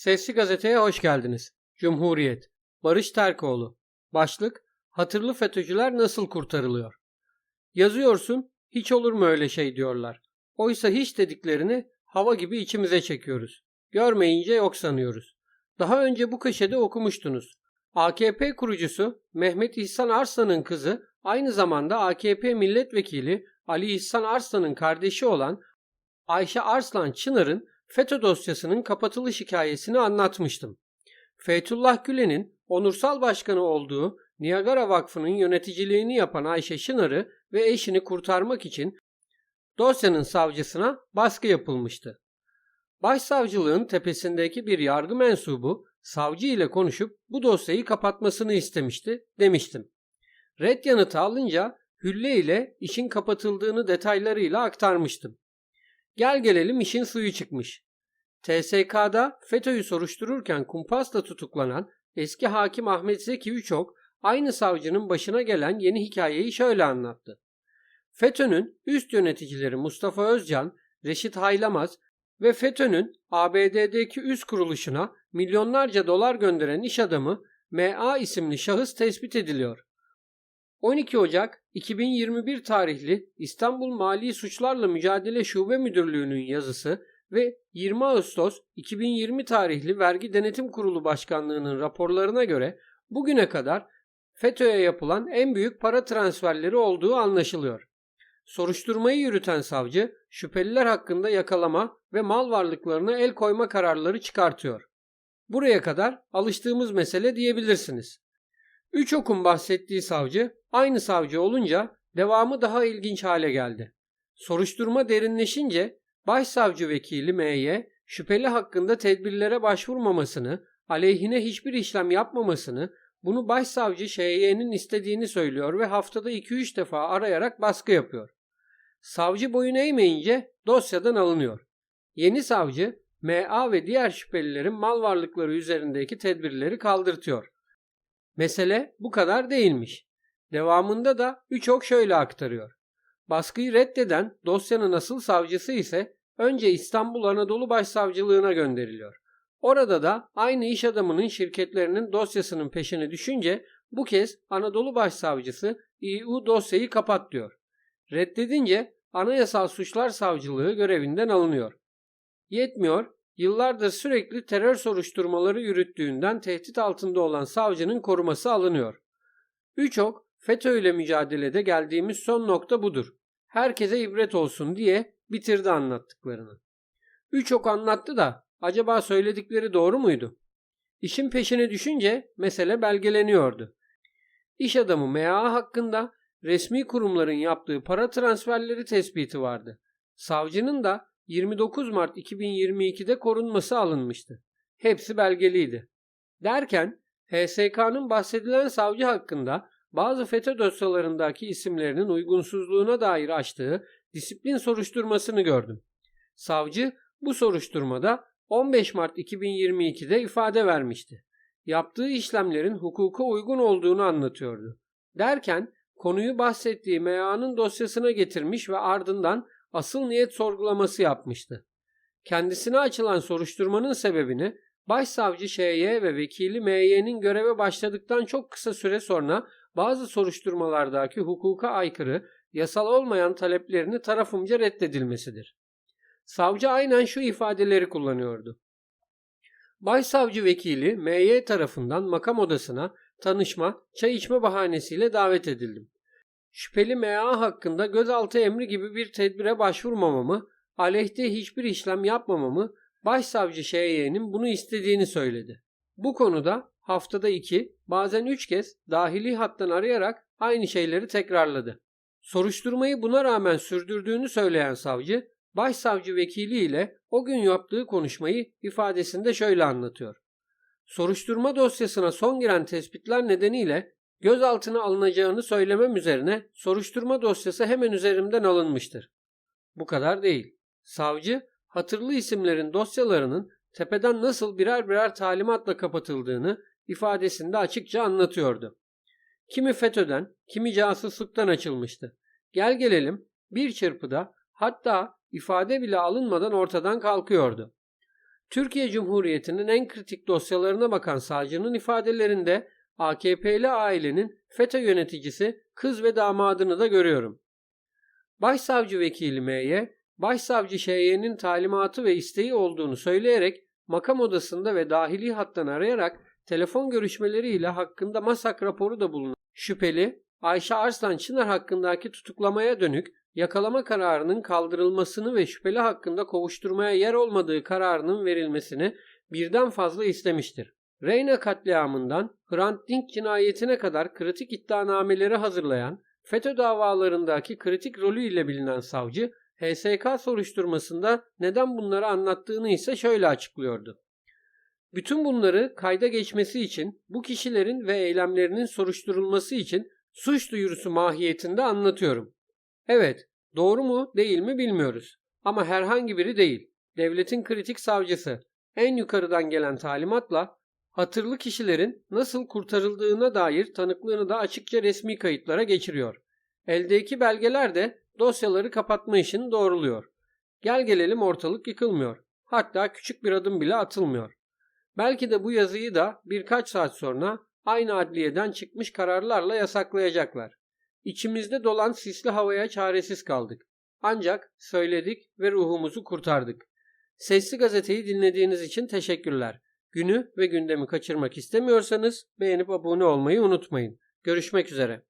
Sesli Gazete'ye hoş geldiniz. Cumhuriyet. Barış Terkoğlu. Başlık Hatırlı FETÖ'cüler nasıl kurtarılıyor? Yazıyorsun, hiç olur mu öyle şey diyorlar. Oysa hiç dediklerini hava gibi içimize çekiyoruz. Görmeyince yok sanıyoruz. Daha önce bu köşede okumuştunuz. AKP kurucusu Mehmet İhsan Arslan'ın kızı aynı zamanda AKP milletvekili Ali İhsan Arslan'ın kardeşi olan Ayşe Arslan Çınar'ın FETÖ dosyasının kapatılış hikayesini anlatmıştım. Feytullah Gülen'in onursal başkanı olduğu Niagara Vakfı'nın yöneticiliğini yapan Ayşe Çınar'ı ve eşini kurtarmak için dosyanın savcısına baskı yapılmıştı. Başsavcılığın tepesindeki bir yargı mensubu savcı ile konuşup bu dosyayı kapatmasını istemişti demiştim. Red yanıtı alınca Hülle ile işin kapatıldığını detaylarıyla aktarmıştım. Gel gelelim işin suyu çıkmış. TSK'da FETÖ'yü soruştururken kumpasla tutuklanan eski hakim Ahmet Zeki Üçok aynı savcının başına gelen yeni hikayeyi şöyle anlattı. FETÖ'nün üst yöneticileri Mustafa Özcan, Reşit Haylamaz ve FETÖ'nün ABD'deki üst kuruluşuna milyonlarca dolar gönderen iş adamı MA isimli şahıs tespit ediliyor. 12 Ocak 2021 tarihli İstanbul Mali Suçlarla Mücadele Şube Müdürlüğü'nün yazısı ve 20 Ağustos 2020 tarihli Vergi Denetim Kurulu Başkanlığı'nın raporlarına göre bugüne kadar FETÖ'ye yapılan en büyük para transferleri olduğu anlaşılıyor. Soruşturmayı yürüten savcı şüpheliler hakkında yakalama ve mal varlıklarına el koyma kararları çıkartıyor. Buraya kadar alıştığımız mesele diyebilirsiniz. Üç okun bahsettiği savcı aynı savcı olunca devamı daha ilginç hale geldi. Soruşturma derinleşince başsavcı vekili M'ye şüpheli hakkında tedbirlere başvurmamasını, aleyhine hiçbir işlem yapmamasını, bunu başsavcı ŞY'nin istediğini söylüyor ve haftada 2-3 defa arayarak baskı yapıyor. Savcı boyun eğmeyince dosyadan alınıyor. Yeni savcı MA ve diğer şüphelilerin mal varlıkları üzerindeki tedbirleri kaldırtıyor. Mesele bu kadar değilmiş. Devamında da Üçok şöyle aktarıyor. Baskıyı reddeden dosyanın asıl savcısı ise önce İstanbul Anadolu Başsavcılığına gönderiliyor. Orada da aynı iş adamının şirketlerinin dosyasının peşine düşünce bu kez Anadolu Başsavcısı İU dosyayı kapat diyor. Reddedince Anayasal Suçlar Savcılığı görevinden alınıyor. Yetmiyor, yıllardır sürekli terör soruşturmaları yürüttüğünden tehdit altında olan savcının koruması alınıyor. Üçok, FETÖ ile mücadelede geldiğimiz son nokta budur. Herkese ibret olsun diye bitirdi anlattıklarını. Üçok anlattı da acaba söyledikleri doğru muydu? İşin peşine düşünce mesele belgeleniyordu. İş adamı MA hakkında resmi kurumların yaptığı para transferleri tespiti vardı. Savcının da 29 Mart 2022'de korunması alınmıştı. Hepsi belgeliydi. Derken HSK'nın bahsedilen savcı hakkında bazı FETÖ dosyalarındaki isimlerinin uygunsuzluğuna dair açtığı disiplin soruşturmasını gördüm. Savcı bu soruşturmada 15 Mart 2022'de ifade vermişti. Yaptığı işlemlerin hukuka uygun olduğunu anlatıyordu. Derken konuyu bahsettiği MA'nın dosyasına getirmiş ve ardından asıl niyet sorgulaması yapmıştı. Kendisine açılan soruşturmanın sebebini Başsavcı ŞY ve vekili MY'nin göreve başladıktan çok kısa süre sonra bazı soruşturmalardaki hukuka aykırı, yasal olmayan taleplerini tarafımca reddedilmesidir. Savcı aynen şu ifadeleri kullanıyordu. Başsavcı vekili MY tarafından makam odasına tanışma, çay içme bahanesiyle davet edildim. Şüpheli MA hakkında gözaltı emri gibi bir tedbire başvurmamamı, aleyhte hiçbir işlem yapmamamı Başsavcı ŞY'nin bunu istediğini söyledi. Bu konuda haftada iki, bazen üç kez dahili hattan arayarak aynı şeyleri tekrarladı. Soruşturmayı buna rağmen sürdürdüğünü söyleyen savcı, başsavcı vekili ile o gün yaptığı konuşmayı ifadesinde şöyle anlatıyor. Soruşturma dosyasına son giren tespitler nedeniyle gözaltına alınacağını söylemem üzerine soruşturma dosyası hemen üzerimden alınmıştır. Bu kadar değil. Savcı hatırlı isimlerin dosyalarının tepeden nasıl birer birer talimatla kapatıldığını ifadesinde açıkça anlatıyordu. Kimi FETÖ'den, kimi casusluktan açılmıştı. Gel gelelim bir çırpıda hatta ifade bile alınmadan ortadan kalkıyordu. Türkiye Cumhuriyeti'nin en kritik dosyalarına bakan savcının ifadelerinde AKP'li ailenin FETÖ yöneticisi kız ve damadını da görüyorum. Başsavcı vekili M'ye, Başsavcı Ş'ye'nin talimatı ve isteği olduğunu söyleyerek makam odasında ve dahili hattan arayarak telefon görüşmeleriyle hakkında masak raporu da bulunan şüpheli Ayşe Arslan Çınar hakkındaki tutuklamaya dönük yakalama kararının kaldırılmasını ve şüpheli hakkında kovuşturmaya yer olmadığı kararının verilmesini birden fazla istemiştir. Reyna katliamından Hrant Dink cinayetine kadar kritik iddianameleri hazırlayan FETÖ davalarındaki kritik rolü ile bilinen savcı HSK soruşturmasında neden bunları anlattığını ise şöyle açıklıyordu. Bütün bunları kayda geçmesi için bu kişilerin ve eylemlerinin soruşturulması için suç duyurusu mahiyetinde anlatıyorum. Evet, doğru mu değil mi bilmiyoruz. Ama herhangi biri değil. Devletin kritik savcısı en yukarıdan gelen talimatla hatırlı kişilerin nasıl kurtarıldığına dair tanıklığını da açıkça resmi kayıtlara geçiriyor. Eldeki belgeler de dosyaları kapatma işini doğruluyor. Gel gelelim ortalık yıkılmıyor. Hatta küçük bir adım bile atılmıyor. Belki de bu yazıyı da birkaç saat sonra aynı adliyeden çıkmış kararlarla yasaklayacaklar. İçimizde dolan sisli havaya çaresiz kaldık. Ancak söyledik ve ruhumuzu kurtardık. Sesli gazeteyi dinlediğiniz için teşekkürler. Günü ve gündemi kaçırmak istemiyorsanız beğenip abone olmayı unutmayın. Görüşmek üzere.